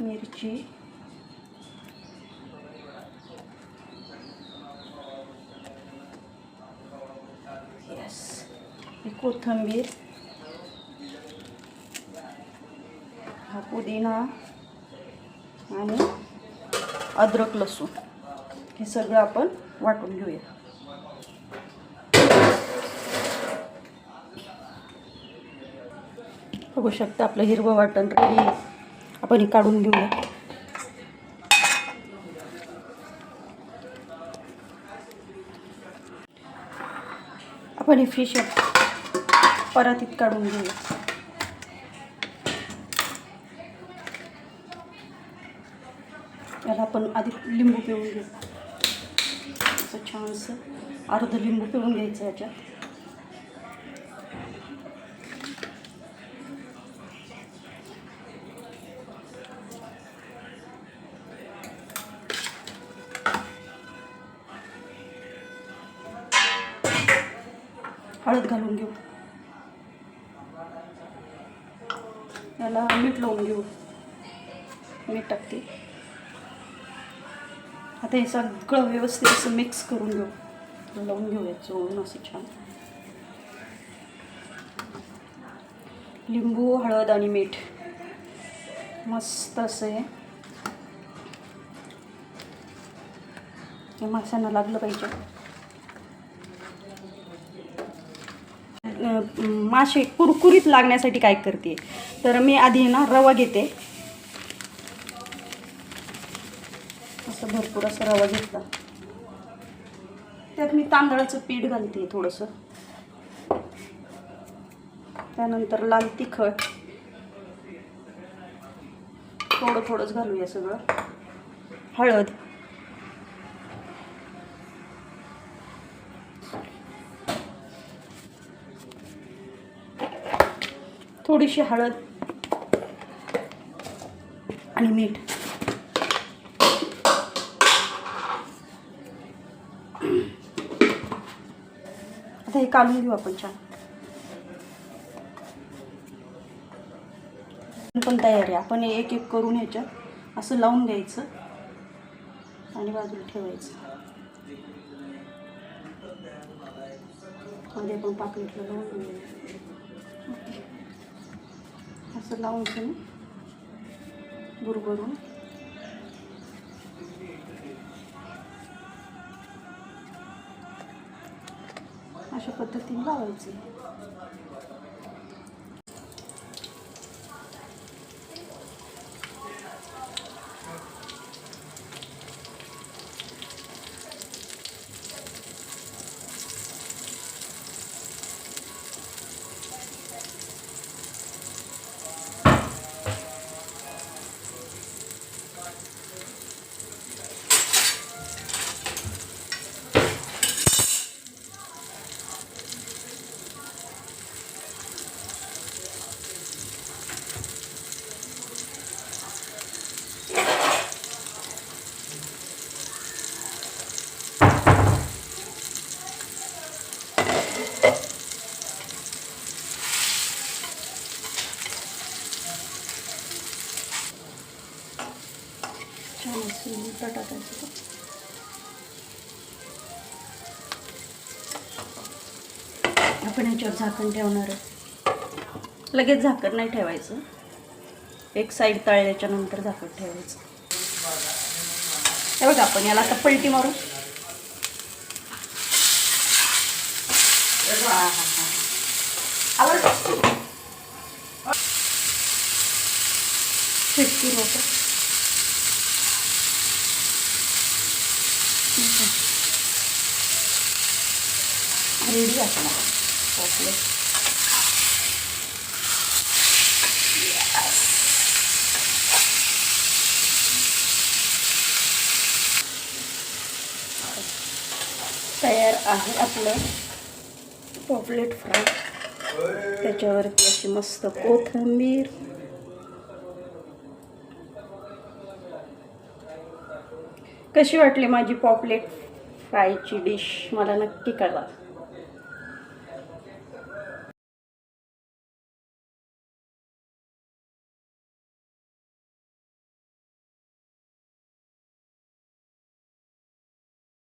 मिरची. Yes he कोथिंबीर. हा पुदिना. आणि अद्रक लसूण. हे सगळं आपण वाटून घेऊया. बघू शकता आपलं हिरवं वाटण रेडी आपण हे काढून घेऊया. आपण हे फिश परातीत काढून घेऊया. याला आपण आधी लिंबू पिळून घेऊ. असं छानसं अर्ध लिंबू पिळून घ्यायचं याच्यात. हळद घालून घेऊ. याला मीठ लावून घेऊ. मीठ टाकते. आता हे सगळं व्यवस्थित असं मिक्स करून घेऊ. लावून घेऊया चोळून असं छान. लिंबू हळद आणि मीठ. मस्त असं आहे हे माशांना लागलं पाहिजे. मासे कुरकुरीत लागण्यासाठी काय करते? तर मी आधी ना रवा घेते. असं भरपूर असा रवा घेतला. त्यात मी तांदळाचं पीठ घालते थोडंसं. त्यानंतर लाल तिखट. थोडं थोडंच घालूया सगळं. हळद. थोडीशी हळद आणि मीठ. आता हे काढून घेऊ आपण छान. पण तयार आहे. आपण एक एक करून ह्याच्यात असं लावून घ्यायचं आणि बाजूला ठेवायचं. मध्ये पण पाकळीतलं लावून असं लावून तुम्ही भुरभरून अशा पद्धतीने लावायचे. छान असं मीठ टाकायचं आपण याच्यावर झाकण ठेवणार आहे. लगेच झाकण नाही ठेवायचं. एक साईड तळल्याच्या नंतर झाकण ठेवायचं. हे बघा आपण याला आता पलटी मारू. हा, हा, होतं रेडी असणार चॉकलेट तयार आहे आपलं पॉपलेट फ्राय. त्याच्यावरती अशी मस्त कोथिंबीर. कशी वाटली माझी पॉपलेट फ्रायची डिश? मला नक्की कळवा.